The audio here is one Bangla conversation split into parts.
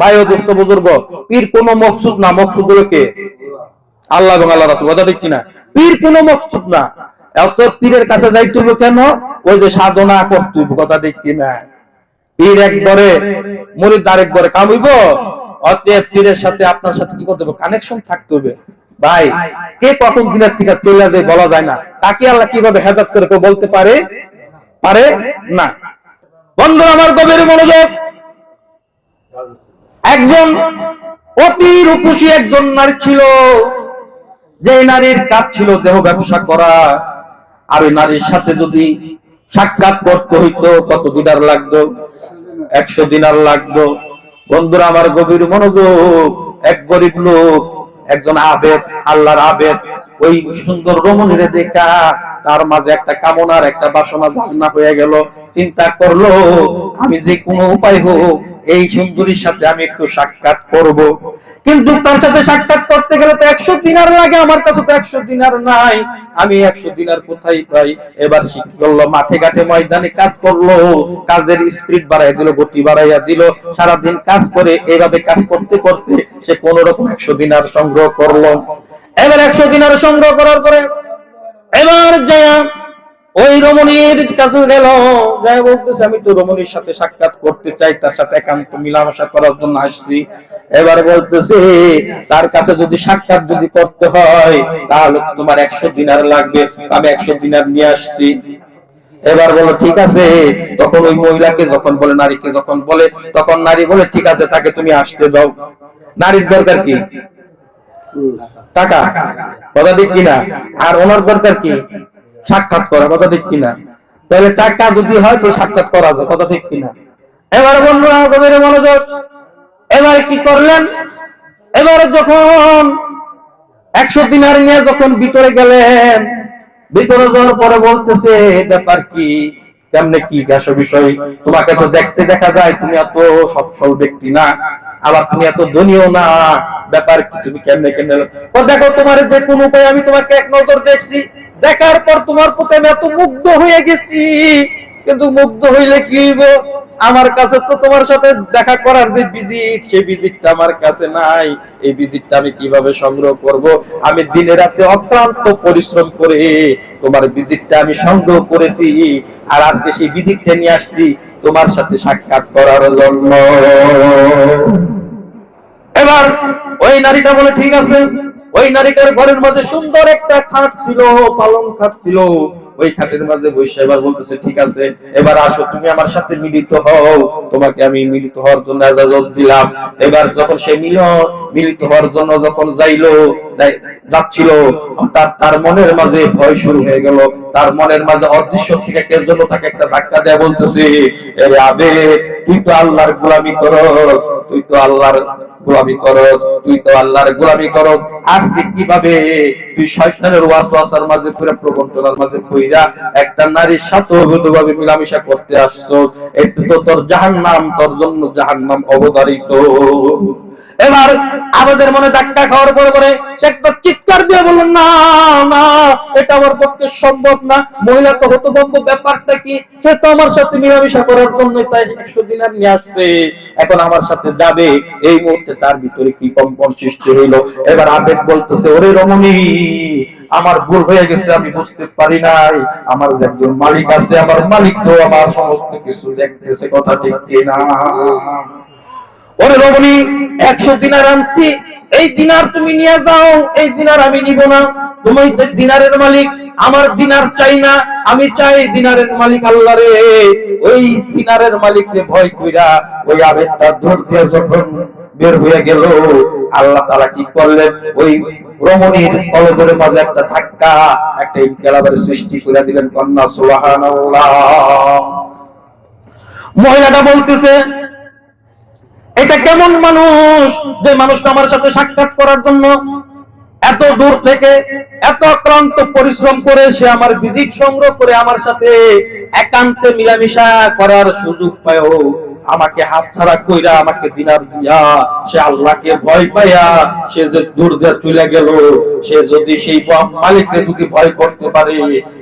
ভাই ও দোস্ত বুজুর্গ, পীর কোন মকসুদ না, মকসুদ হলো আল্লাহ এবং আল্লাহ রাসূল, কথা ঠিক কিনা? পীর কোন মকসুদ না। এত পীরের কাছে কেন? ওই যে সাধনা কথা ঠিক কিনা? পীর মুরিদ অতএব পীরের সাথে আপনার সাথে কি করতে হবে কানেকশন থাকতে হবে ভাই, কে কখন দিনের থেকে চলে যায় বলা যায় না। তাকে আল্লাহ কীভাবে হেদাত করে কেউ বলতে পারে? পারে না। বন্ধু আমার গভীর মনোযোগ। একজন অতি রূপসী একজন নারী ছিল। যে নারীর কাজ ছিল দেহ ব্যবসা করা। আর ওই নারীর সাথে যদি সাক্ষাৎ করতে হইতো, কত দিনার লাগতো? একশো দিনার লাগতো। বন্ধুরা, আমার গভীর মনোযোগ। এক গরিব লোক, একজন আবেদ, আল্লাহর আবেদ। ওই সুন্দর রমণীরে দেখা, তার মাঝে একটা কামনার, একটা বাসনা জাগনা হয়ে গেল। চিন্তা করল, আমি যে কোনো উপায় হোক, এই সুন্দরীর সাথে আমি একটু সাক্ষাৎ করব। কিন্তু তার সাথে সাক্ষাৎ করতে গেলে তো একশো দিনার লাগে, আমার কাছে তো একশো দিনার নাই। আমি একশো দিনার কোথায় পাই? এবার করল মাঠে ঘাটে ময়দানে কাজ করল, কাজের স্পিড বাড়াই দিল, গতি বাড়াইয়া দিল। সারাদিন কাজ করে, এইভাবে কাজ করতে করতে সে কোন রকম একশো দিনার সংগ্রহ করল। এবার একশো দিনার সংগ্রহ করার পরে, এবার জয়া ওই রমণীর কাছে গেল। জয়া বলতেছে, আমি তো রমণীর সাথে সাক্ষাৎ করতে চাই, তার সাথে একান্ত মিলামেশা করার জন্য আসছি। এবার বলতেছে, তার কাছে যদি সাক্ষাৎ যদি করতে হয়, তাহলে তোমার একশো দিনার লাগবে। আমি একশো দিনার নিয়ে আসছি। এবার বলো ঠিক আছে। তখন ওই মহিলাকে যখন বলে, নারীকে যখন বলে, তখন নারী বলে, ঠিক আছে, তাকে তুমি আসতে দাও। নারীর দরকার কি? টাকা। কথা ঠিক কিনা? আর ওনার দরকার কি? সাক্ষাৎ করা, কথা ঠিক কিনা? তাহলে টাকা যদি হয় তো সাক্ষাৎ করা যায়, কথা ঠিক কিনা? এবার বন্ধুরা গভীর মনোযোগ। এবারে কি করলেন? এবারে যখন একশো দিনার নিয়ে যখন ভিতরে গেলেন, ভিতরে যাওয়ার পরে বলতেছে, ব্যাপার কি? কেমনে কি? গ্যাস বিষয়। তোমাকে তো দেখতে দেখা যায়, তুমি এত সচ্ছল ব্যক্তি না। আবার তুমি এত ধনীও না। ব্যাপার কি? তুমি কেমনে কেমনে দেখো, তোমার যে কোন উপায় আমি তোমাকে এক নজর দেখছি। দেখার পর তোমার প্রতি আমি এত মুগ্ধ হয়ে গেছি। কিন্তু মুগ্ধ হইলে কি হইব? আমার কাছে তো তোমার সাথে দেখা করার যে ভিজিট সেই ভিজিটটা আমার কাছে নাই। এই ভিজিটটা আমি কীভাবে সংগ্রহ করব? আমি দিনে রাতে অক্লান্ত পরিশ্রম করে তোমার ভিজিটটা আমি সংগ্রহ করেছি। আর আজকে সেই ভিজিটটা নিয়ে আসছি তোমার সাথে সাক্ষাৎ করার জন্য। এবার ওই নারীটা বলে, ঠিক আছে। ওই নারীটার ঘরের মধ্যে সুন্দর একটা খাট ছিল, পালং খাট ছিল। ওই খাটের মাঝে বসে এবার বলতেছে, ঠিক আছে, এবার আসো, তুমি আমার সাথে মিলিত হও। তোমাকে আমি মিলিত হওয়ার জন্য এজাজত দিলাম। এবার যখন সে মিল মিলিত হওয়ার জন্য যখন যাইলো যাচ্ছিল, হঠাৎ তার মনের মাঝে ভয় শুরু হয়ে গেল। তার মনের মাঝে অদৃশ্য থেকে কে জন্য তাকে একটা ধাক্কা দেয়া বলতেছে এরে আবে তুই তো আল্লাহর গোলামি করস তুই তো আল্লাহর গোলামি করস, তুই তো আল্লাহর গোলামি করস। আজকে কীভাবে তুই শয়তানের ওয়াসওয়াসার মাঝে পুরো প্রবঞ্চনার মাঝে কইরা একটা নারীর সাথে অবৈধভাবে মিলামিশা করতে আসছো এটা তো তোর জাহান্নাম, তোর জন্য জাহান্নাম অবধারিত এবার আমাদের মনে ধাক্কা খাওয়ার পরে পরে সে একটা চিৎকার দিয়ে বললেন না না, এটা আমার পক্ষে সম্ভব না। মহিলা তো হতভম্ব ব্যাপারটা কি? সে তো আমার সাথে মিলামিশা করার জন্য তাই একশো দিনার নিয়ে আসছে। এখন আমার সাথে যাবে। এই মুহূর্তে তার ভিতরে কি কম্পন সৃষ্টি হইল? এবার আবেগ বলতেছে, ওরে রমণী, আমার ভুল হয়ে গেছে, আমি বুঝতে পারি নাই। আমার একজন মালিক আছে, আমার মালিক তো আমার সমস্ত কিছু দেখতেছে, কথা ঠিক কিনা? ওরে রমণী, একশো দিনার আনছি। এই দিনার তুমি নিয়ে যাও, এই দিনার আমি নিব না। তুমি দিনারের মালিক, আমার দিনার চাই না। আমি চাই দিনারের মালিক আল্লাহ রে। ওই দিনারের মালিককে ভয় কইরা ওই আবেগটা দূর দিয়ে যখন বের হয়ে গেল, আল্লাহ তারা কি করলেন? ওই রমণীর কলবের মাঝে একটা ধাক্কা, একটা ইনকালাবের সৃষ্টি করে দিলেন, কন্যা, সুবহানাল্লাহ। মহিলাটা বলতেছে কেমন মানুষ যে মানুষটা আমার সাথে সাক্ষাৎ করার জন্য এত দূর থেকে এত আক্রান্ত পরিশ্রম করে সে আমার ভিজিট সংগ্রহ করে আমার সাথে একান্তে মিলামিশা করার সুযোগ পায় আমাকে হাত ছাড়া কইরা আমাকে দিনার দিয়া, সে আল্লাহকে ভয় পাইয়া সে যে দূর চলে গেল, সে যদি সেই মালিককে যদি ভয় করতে পারে,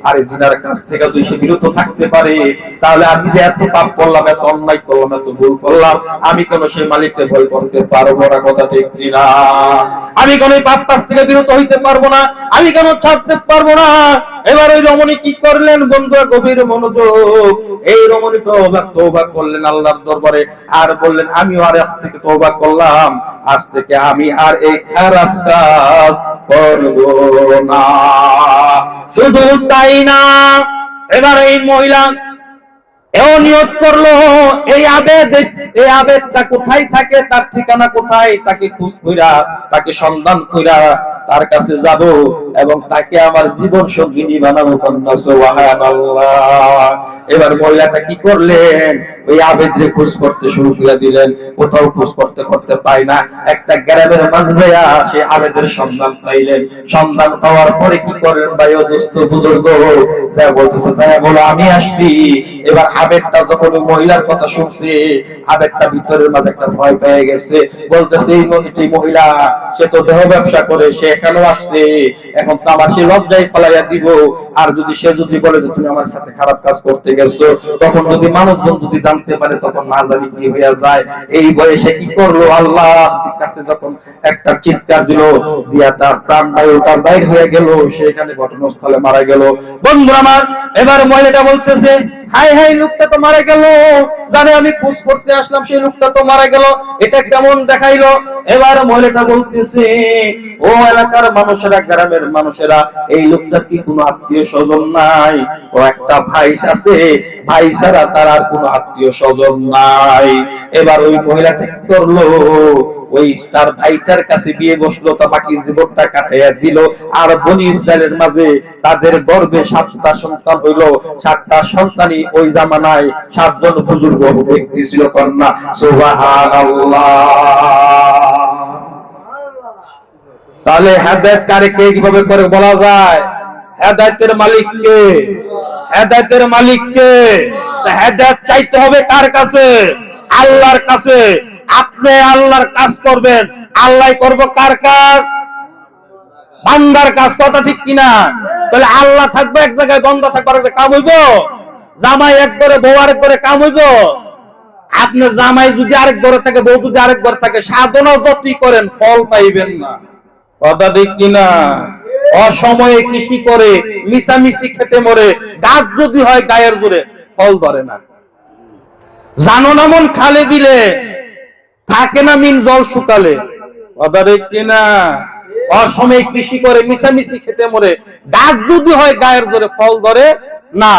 আর জিনার কাছ থেকে যদি সে বিরত থাকতে পারে, তাহলে আমি যে এত পাপ করলাম, এত অন্যায় করলাম, এত ভুল করলাম, আমি কেন সেই মালিককে ভয় করতে পারব না, কথা ঠিক কিনা? আমি কেন এই পাপ কাছ থেকে বিরত হইতে পারব না? আমি কেন ছাড়তে পারব না? এবার ওই রমণী কি করলেন বন্ধুরা? গভীর মনোযোগ। এই রমণী তওবা করলেন আল্লাহর দরবারে আর বললেন, আমিও আর আজ থেকে তওবা করলাম। আজ থেকে আমি আর এই খারাপ কাজ করব না। শুধু তাই না, এবার এই মহিলা এও নিয়ত করল। এই আবেদ, এই আবেদটা কোথায় থাকে, তার ঠিকানা কোথায়, তাকে খোঁজ কইরা, তাকে সন্ধান কইরা তার কাছে যাব। এবং তাকে আমার জীবন সঙ্গিনী বানাবো এবার মহিলাটা কি করলেন? ওই আবেদরে খোঁজ করতে শুরু করে দিলেন। কোথাও খোঁজ করতে করতে পাই না। একটা গ্রামের মাঝে যাইয়া সে আবেদের সন্ধান পাইলেন। সন্ধান পাওয়ার পরে কি করলেন ভাই, ও দোস্ত বুজুর্গ? যা বলতেছে তাই বলো, আমি আসছি। এবার আবেগটা যখন ওই মহিলার কথা শুনছে আবেগটা ভিতরের মাঝে একটা ভয় পেয়ে গেছে। বলতেছে এই মহিলা, সে তো দেহ ব্যবসা করে, সে এখানেও আসছে। এখন তো আমার সে লজ্জায় ফলাইয়া দিব। আর যদি সে যদি বলে যে, তুমি আমার সাথে খারাপ কাজ করতে গেছো তখন যদি মানুষজন যদি জানতে পারে, তখন না জানি কি হইয়া যায়। এই বয়সে কি করল আল্লাহ? কাছে যখন একটা চিৎকার দিল, দিয়া তার প্রাণ বায়ুটা বাইর হয়ে গেল সেখানে ঘটনাস্থলে মারা গেল। বন্ধু আমার, এবার মহিলাটা বলতেছে হাই হাই, লোকটা তো মারা গেল। জানে আমি খোঁজ করতে আসলাম, সেই লোকটা তো মারা গেল। এটা কেমন দেখাইলো? এবার মহিলাটা বলতেছে, ও এলাকার মানুষেরা, গ্রামের মানুষেরা, এই লোকটা কি কোনো আত্মীয় স্বজন নাই? ও একটা ভাই আছে, ভাই ছাড়া তার আর কোনো আত্মীয় স্বজন নাই। এবার ওই মহিলাটা কি করল? ওই তার ভাইটার কাছে বিয়ে বসল, তা বাকি জীবনটা কাটাইয়া দিল। আর বনি ইসরায়েলের মাঝে তাদের গর্বে সাতটা সন্তান হইল। সাতটা সন্তানই ওই জামানায় সাতজন বুজুর্গ ব্যক্তি ছিল কন্যা। সুবহানাল্লাহ। তাহলে হেদায়ত কারে কে কীভাবে করে বলা যায়? হেদায়তের মালিক কে? হেদায়তের মালিক কে? হেদায়ত চাইতে হবে কার কাছে? আল্লাহর কাছে। আপনি আল্লাহর কাজ করবেন। আল্লাহ করব কার কাজ? বান্দার কাজ। কথা ঠিক কিনা? তাহলে আল্লাহ থাকবে এক জায়গায় বন্ধা থাকবে কাম হইব? জামাই এক করে বউ আরেক করে কাম হইব? আপনার জামাই যদি আরেক ঘরে থাকে, বউ যদি আরেক ঘরে থাকে সাধনা যতই করেন, ফল পাইবেন না। কথা ঠিক কিনা? অসময়ে কৃষি করে, মিশামিশি খেতে মরে গাছ যদি হয় গায়ের জোরে, ফল ধরে না। জানো না মন খালে দিলে, থাকে না মিন জল শুকালে। কথা কিনা? অসময়ে কৃষি করে, মিশামিশি খেতে মরে গাছ যদি হয় গায়ের জোরে, ফল ধরে না।